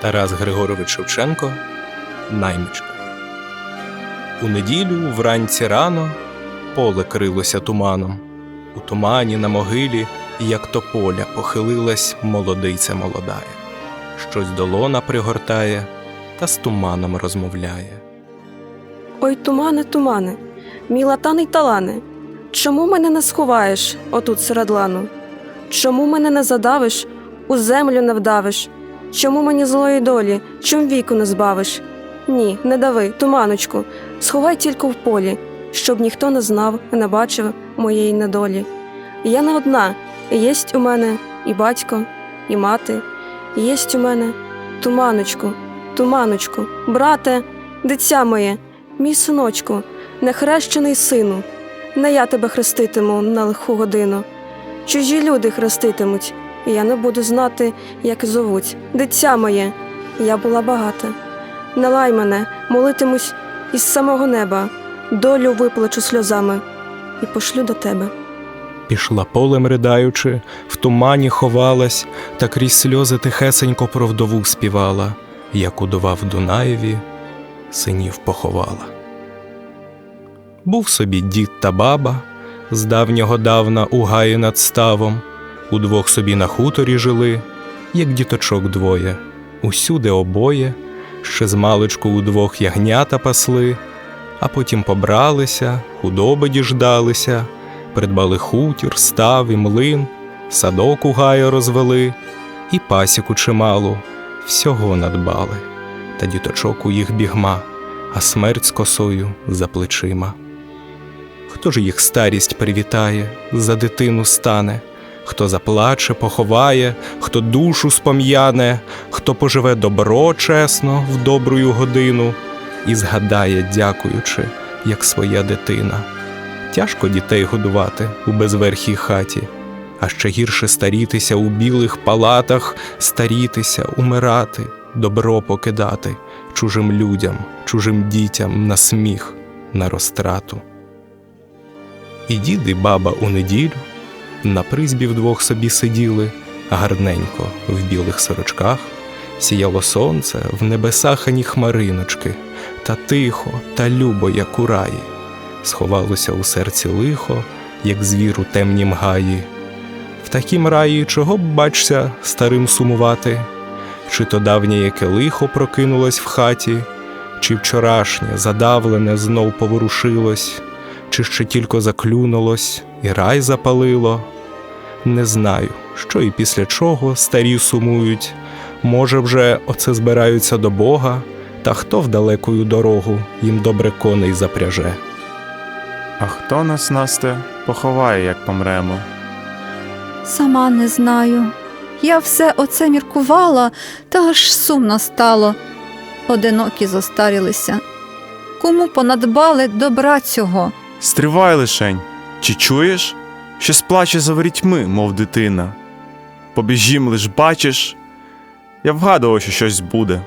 Тарас Григорович Шевченко Наймичка. У неділю вранці рано поле крилося туманом. У тумані на могилі, як тополя, похилилась молодиця молодая. Щось долона пригортає та з туманом розмовляє. Ой, тумане, тумане, мій латаний талане, чому мене не сховаєш отут серед лану? Чому мене не задавиш, у землю не вдавиш? Чому мені злої долі, чом віку не збавиш? Ні, не дави, туманочку, сховай тільки в полі, щоб ніхто не знав, не бачив моєї недолі. Я не одна, єсть у мене і батько, і мати, єсть у мене туманочку, туманочку, брате, дитя моє, мій синочку, нехрещений сину, не я тебе хреститиму на лиху годину. Чужі люди хреститимуть, я не буду знати, як зовуть. Дитя моє, я була багата. Не лай мене, молитимусь із самого неба, долю виплачу сльозами і пошлю до тебе. Пішла полем ридаючи, в тумані ховалась, та крізь сльози тихесенько про вдову співала, як удова в Дунаєві синів поховала. Був собі дід та баба, з давнього давна у гаї над ставом, удвох собі на хуторі жили, як діточок двоє, усюди обоє, ще з маличку удвох ягнята пасли, а потім побралися, худоби діждалися, придбали хутір, став і млин, садок у гаю розвели, і пасіку чималу, всього надбали, та діточок у їх бігма, а смерть з косою за плечима. Хто ж їх старість привітає, за дитину стане, хто заплаче, поховає, хто душу спом'яне, хто поживе добро чесно в добрую годину і згадає, дякуючи, як своя дитина. Тяжко дітей годувати у безверхій хаті, а ще гірше старітися у білих палатах, старітися, умирати, добро покидати чужим людям, чужим дітям на сміх, на розтрату. І дід і баба у неділю на призбі вдвох собі сиділи гарненько в білих сорочках, сіяло сонце в небесах ані хмариночки, та тихо, та любо, як у раї, сховалося у серці лихо, як звір у темнім гаї. В такім раї чого б, бачся, старим сумувати, чи то давнє яке лихо прокинулось в хаті, чи вчорашнє задавлене знов поворушилось, чи ще тільки заклюнулось і рай запалило. Не знаю, що і після чого старі сумують. Може, вже оце збираються до Бога, та хто в далекую дорогу їм добре коней запряже. А хто нас, Насте, поховає, як помремо? Сама не знаю. Я все оце міркувала, та аж сумно стало. Одинокі зостарілися. Кому понадбали добра цього? Стривай лишень. Чи чуєш? Щось плаче за ворітьми, мов дитина. Побіжім лиш бачиш. Я вгадував, що щось буде.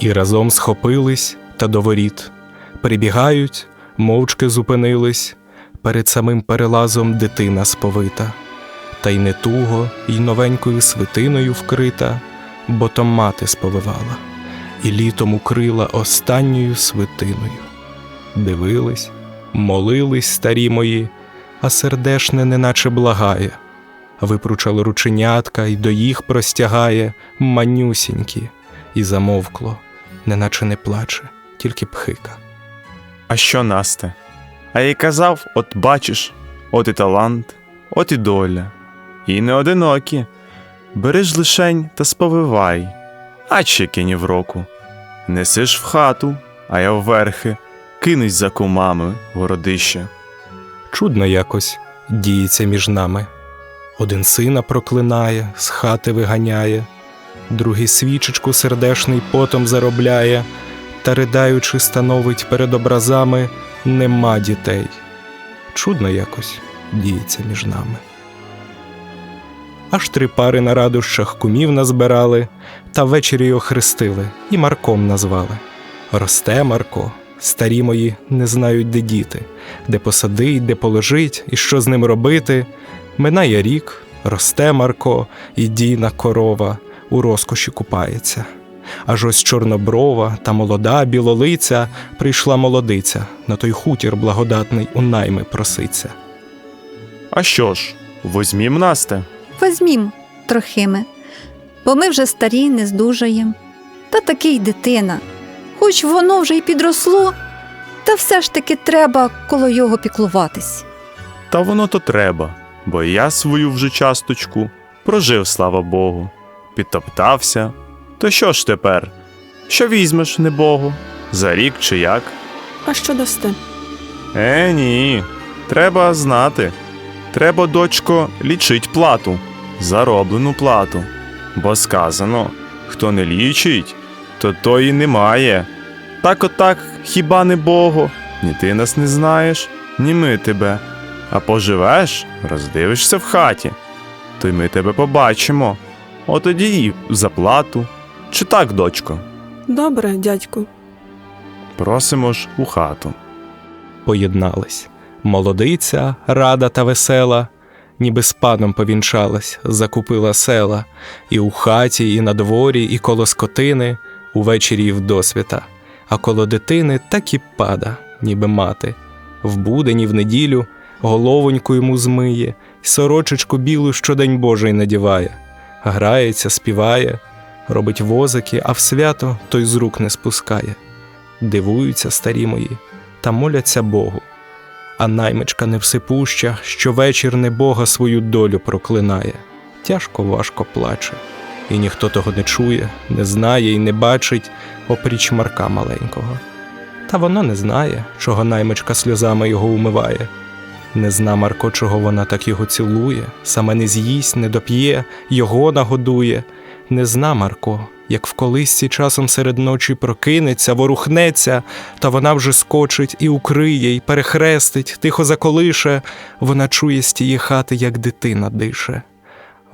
І разом схопились та до воріт. Прибігають, мовчки зупинились, перед самим перелазом дитина сповита, та й не туго, й новенькою свитиною вкрита, бо то мати сповивала, і літом укрила останньою свитиною. Дивились, молились старі мої, а сердешне неначе благає. Випручали рученятка й до їх простягає манюсінькі, і замовкло, неначе не плаче, тільки пхика. А що, Насте? А я й казав, от бачиш, от і талант, от і доля. І не одинокі. Бери ж лишень та сповивай, а ще кинь в року. Несиш в хату, а я вверхи, кинусь за кумами городище. Чудно якось діється між нами. Один сина проклинає, з хати виганяє, другий свічечку сердешний потом заробляє, та riдаючи становить перед образами нема дітей. Чудно якось діється між нами. Аж три пари на радощах кумів назбирали, та ввечері його хрестили і Марком назвали. Росте Марко, старі мої не знають, де діти, де посадить, де положить і що з ним робити. Минає рік, росте Марко, і дійна корова у розкоші купається. аж ось чорноброва та молода білолиця прийшла молодиця, на той хутір благодатний у найми проситься. А що ж, возьмім Насте. Возьмім, Трохиме, бо ми вже старі, не здужаєм. Та таки й дитина. Хоч воно вже й підросло, та все ж таки треба коло його піклуватись. Та воно то треба, бо я свою вже часточку прожив, слава Богу, підтоптався. То що ж тепер? Що візьмеш, не Богу? За рік чи як? А що дасте? Е, ні. Треба знати. Треба, дочко, лічить плату, зароблену плату. Бо сказано, хто не лічить, то той і немає. Так отак, хіба не Богу? Ні ти нас не знаєш, ні ми тебе. А поживеш, роздивишся в хаті, то й ми тебе побачимо. Отоді і за плату. Чи так, дочко? Добре, дядьку. Просимо ж у хату. Поєднались. Молодиця, рада та весела, ніби з паном повінчалась, закупила села, і у хаті, і на дворі, і коло скотини, увечері і вдосвіта, а коло дитини так і пада, ніби мати. В будень і в неділю головоньку йому змиє, сорочечку білу щодень Божий надіває, грається, співає, робить возики, а в свято той з рук не спускає. Дивуються старі мої та моляться Богу. А наймичка невсипуща, що вечір не Бога свою долю проклинає, тяжко важко плаче, і ніхто того не чує, не знає і не бачить, опріч Марка маленького. Та воно не знає, чого наймичка сльозами його умиває. Не зна Марко, чого вона так його цілує, саме не з'їсть, не доп'є, його нагодує. Не зна Марко, як в колисці часом серед ночі прокинеться, ворухнеться, та вона вже скочить і укриє, і перехрестить, тихо заколише, вона чує з тієї хати, як дитина дише.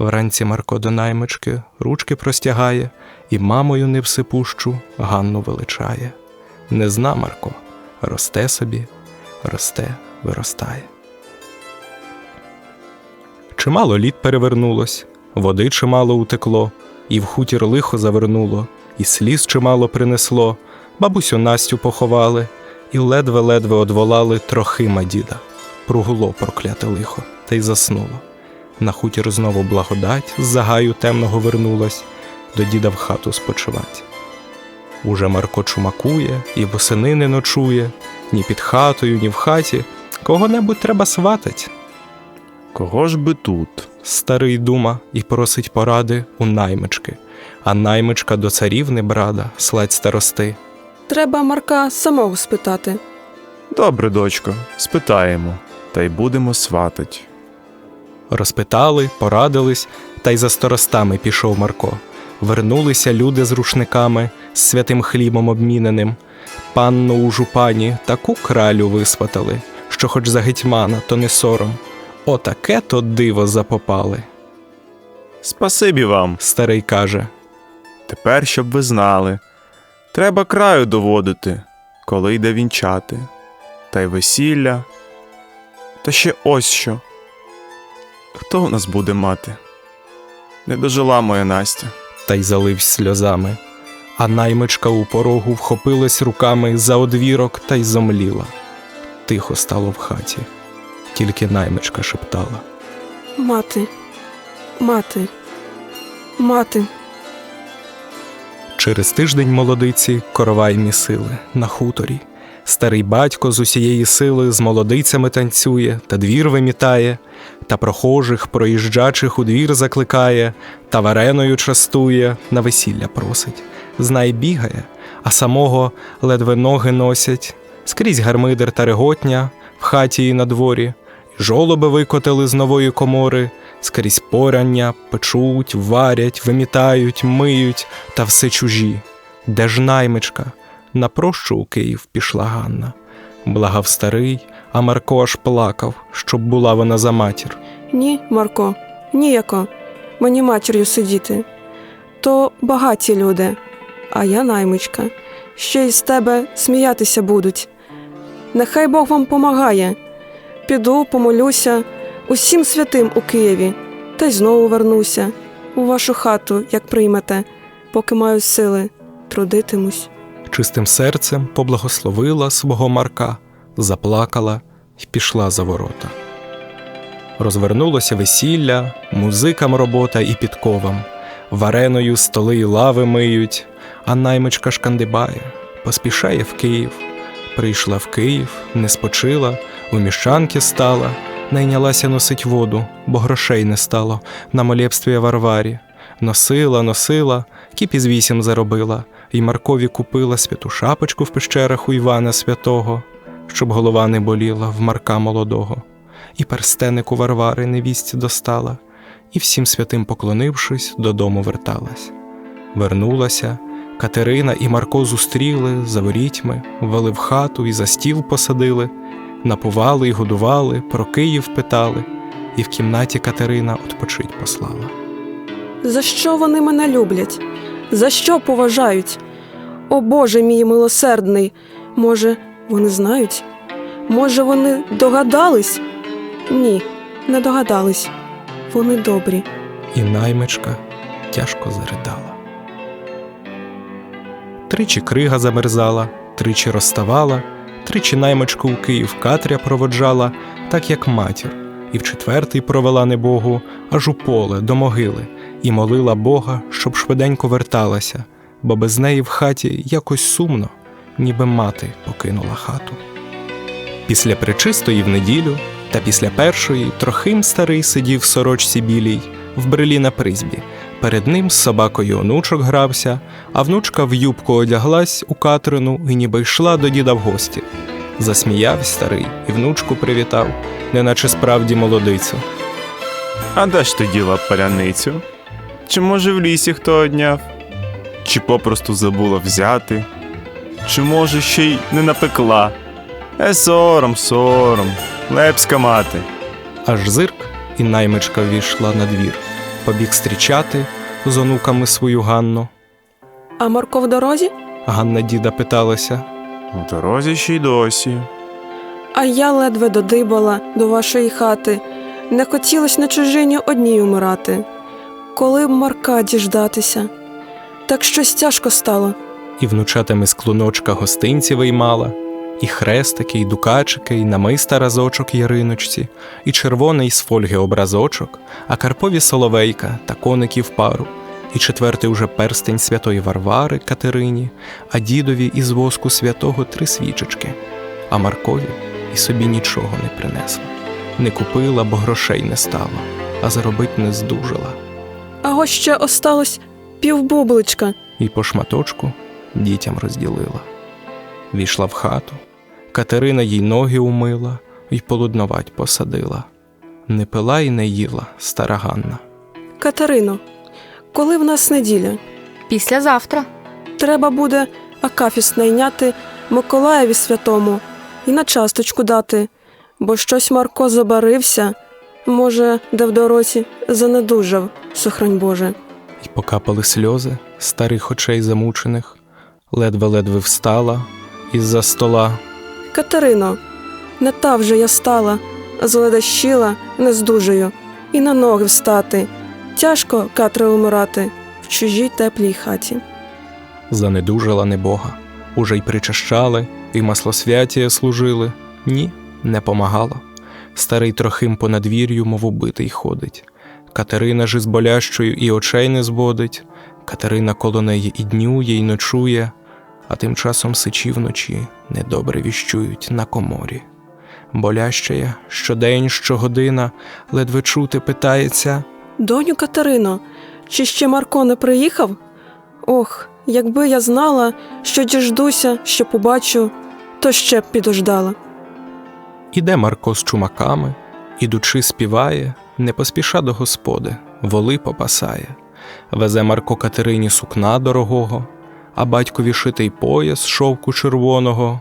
Вранці Марко до наймички ручки простягає, і мамою невсипущу Ганну величає. Не зна Марко, росте собі, росте, виростає. Чимало літ перевернулось, води чимало утекло, і в хутір лихо завернуло, і сліз чимало принесло, бабусю Настю поховали, і ледве-ледве одволали трохима діда. Прогуло прокляте лихо, та й заснуло. На хутір знову благодать з загаю темного вернулась, до діда в хату спочивать. Уже Марко чумакує і восени не ночує, ні під хатою, ні в хаті. Кого-небудь треба сватать. Кого ж би тут? Старий дума і просить поради у наймички, а наймичка до царів не брада, сладь старости. Треба Марка самого спитати. Добре, дочко, спитаємо, та й будемо сватать. Розпитали, порадились, та й за старостами пішов Марко. Вернулися люди з рушниками, з святим хлібом обміненим. Панну у жупані таку кралю висватали, що хоч за гетьмана, то не сором. Отаке то диво запопали. Спасибі вам. Старий каже. Тепер, щоб ви знали, треба краю доводити, коли йде вінчати, та й весілля. Та ще ось що. Хто у нас буде мати? Не дожила моя Настя. та й заливсь сльозами. А наймичка у порогу вхопилась руками за одвірок та й зомліла. Тихо стало в хаті, тільки наймичка шептала. Мати, мати, мати. Через тиждень молодиці коровай місили на хуторі. Старий батько з усієї сили з молодицями танцює та двір вимітає, та прохожих, проїжджачих у двір закликає, та вареною частує, на весілля просить. Знай бігає, а самого ледве ноги носять, скрізь гармидер та реготня в хаті і на дворі, жолоби викотили з нової комори, скрізь порання, печуть, варять, вимітають, миють, та все чужі. Де ж наймичка? На прощу у Київ пішла Ганна. Благав старий, а Марко аж плакав, щоб була вона за матір. Ні, Марко, ніяко. Мені матір'ю сидіти. То багаті люди, а я наймичка. Ще й з тебе сміятися будуть. Нехай Бог вам помагає. Піду, помолюся усім святим у Києві, та й знову вернуся у вашу хату, як приймете, поки маю сили. трудитимусь. Чистим серцем поблагословила свого Марка, заплакала й пішла за ворота. Розвернулося весілля, музикам робота і підковам, вареною столи й лави миють, а наймичка шкандибає, поспішає в Київ. Прийшла в Київ, не спочила, у міщанки стала, найнялася носить воду, бо грошей не стало на молебстві Варварі. Носила, носила, кіп із вісім заробила, і Маркові купила святу шапочку в пещерах у Івана Святого, щоб голова не боліла в Марка молодого, і перстеник у Варвари невістці достала, і всім святим поклонившись, додому верталась. Вернулася, Катерина і Марко зустріли за ворітьми, ввели в хату і за стіл посадили, напували й годували, про Київ питали, і в кімнаті Катерина отпочить послала. За що вони мене люблять? За що поважають? О Боже мій милосердний! Може, вони знають? Може, вони догадались? Ні, не догадались. Вони добрі. і наймичка тяжко заридала. Тричі крига замерзала, тричі розставала, тричі наймичку у Київ Катря проводжала, так як матір, і в четвертий провела небогу аж у поле до могили, і молила Бога, щоб швиденько верталася, бо без неї в хаті якось сумно, ніби мати покинула хату. Після причистої в неділю, та після першої трохим старий сидів в сорочці білій, в брелі на призбі. Перед ним з собакою онучок грався, а внучка в юбку одяглась у Катрину і ніби йшла до діда в гості. Засміяв старий і внучку привітав, неначе справді молодицю. А де ж ти діла паляницю? Чи може в лісі хто одняв? Чи попросту забула взяти? Чи може ще й не напекла? Е, сором, сором, лепська мати. Аж зирк, і наймичка ввійшла на двір, побіг зустрічати з онуками свою Ганну. А Марко в дорозі? Ганна діда питалася. У дорозі ще й досі. А я ледве додибала до вашої хати. Не хотілось на чужині одній умирати. Коли б Марка діждатися? Так щось тяжко стало. і внучатами з клуночка гостинці виймала, і хрестики, і дукачики, і намиста разочок яриночці, і червоний з фольги образочок, а Карпові соловейка та коників пару, і четвертий уже перстень святої Варвари Катерині, а дідові із воску святого три свічечки, а Маркові і собі нічого не принесла. Не купила, бо грошей не стало, а заробить не здужала. А ось ще осталось півбубличка. і по шматочку дітям розділила. Війшла в хату, Катерина їй ноги умила й полудновать посадила. Не пила й не їла стара Ганна. Катерино, коли в нас неділя? Післязавтра. Треба буде Акафіс найняти Миколаєві святому і на часточку дати, бо щось Марко забарився, може, де в дорозі занедужав, сохрань Боже. І покапали сльози старих очей замучених, ледве-ледве встала із-за стола, Катерино, не та вже я стала, зледащила, не здужаю, і на ноги встати. Тяжко, Катре, умирати в чужій теплій хаті. занедужала небога. Уже й причащали, і маслосвятія служили. Ні, не помагало. Старий трохим по надвір'ю, мов убитий ходить. Катерина ж із болящою і очей не зводить. Катерина коло неї і днює, і ночує, а тим часом сичі вночі недобре віщують на коморі. Болящая щодень, щогодина, ледве чути питається, Доню Катерино, чи ще Марко не приїхав? Ох, якби я знала, що діждуся, що побачу, то ще б підождала. Іде Марко з чумаками, ідучи, співає, не поспіша до господи, воли попасає. Везе Марко Катерині сукна дорогого, а батькові шитий пояс шовку червоного,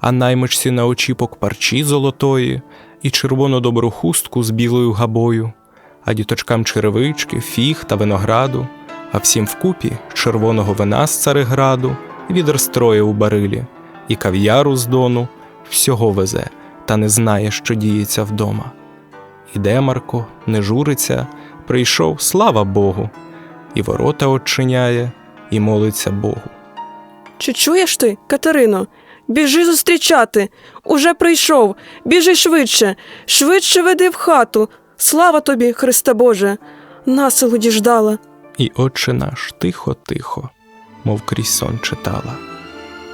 а наймичці на очіпок парчі золотої і червону добру хустку з білою габою, а діточкам черевички, фіг та винограду, а всім вкупі червоного вина з цареграду, відер строє у барилі, і кав'яру з дону, всього везе та не знає, що діється вдома. Іде Марко, не журиться, прийшов, слава Богу, і ворота очиняє, і молиться Богу. Чи чуєш ти, Катерино? Біжи зустрічати. Уже прийшов. Біжи швидше, швидше веди в хату. Слава тобі, Христе Боже. Населу діждала. І отче наш тихо-тихо, мов крізь сон читала.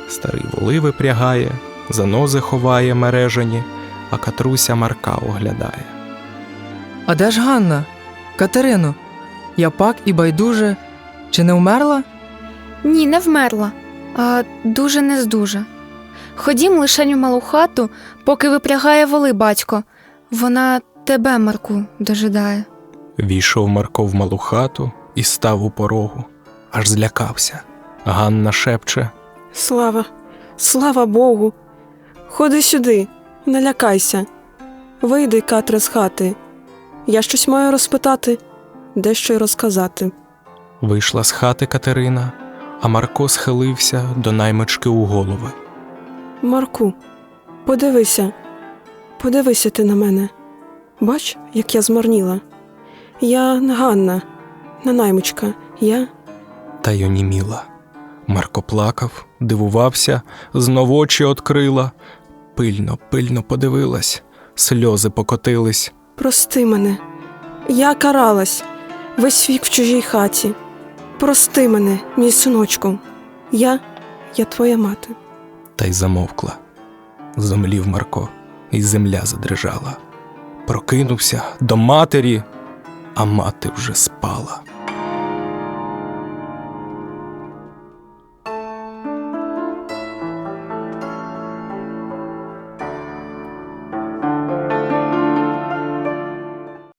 Старий воли випрягає, занози ховає мережені, а Катруся Марка оглядає. А де ж Ганна? Катерино, я пак і байдуже. Чи не вмерла? Ні, не вмерла, а дуже не здужа. Ходім лишень у малу хату, поки випрягає воли батько. Вона тебе, Марку, дожидає. Війшов Марко в малу хату і став у порогу, аж злякався. Ганна шепче, Слава, слава Богу. Ходи сюди, не лякайся. Вийди, Катре, з хати. Я щось маю розпитати, дещо й розказати. Вийшла з хати Катерина, а Марко схилився до наймички у голови. Марку, подивися, подивися ти на мене. Бач, як я змарніла. Я Ганна, не наймичка, я Та й оніміла. Марко плакав, дивувався, знов очі открила. Пильно, пильно подивилась, сльози покотились. Прости мене. Я каралась весь вік в чужій хаті. Прости мене, мій синочку. Я, я твоя мати. Та й замовкла. Зомлів Марко, і земля задрижала. Прокинувся до матері, а мати вже спала.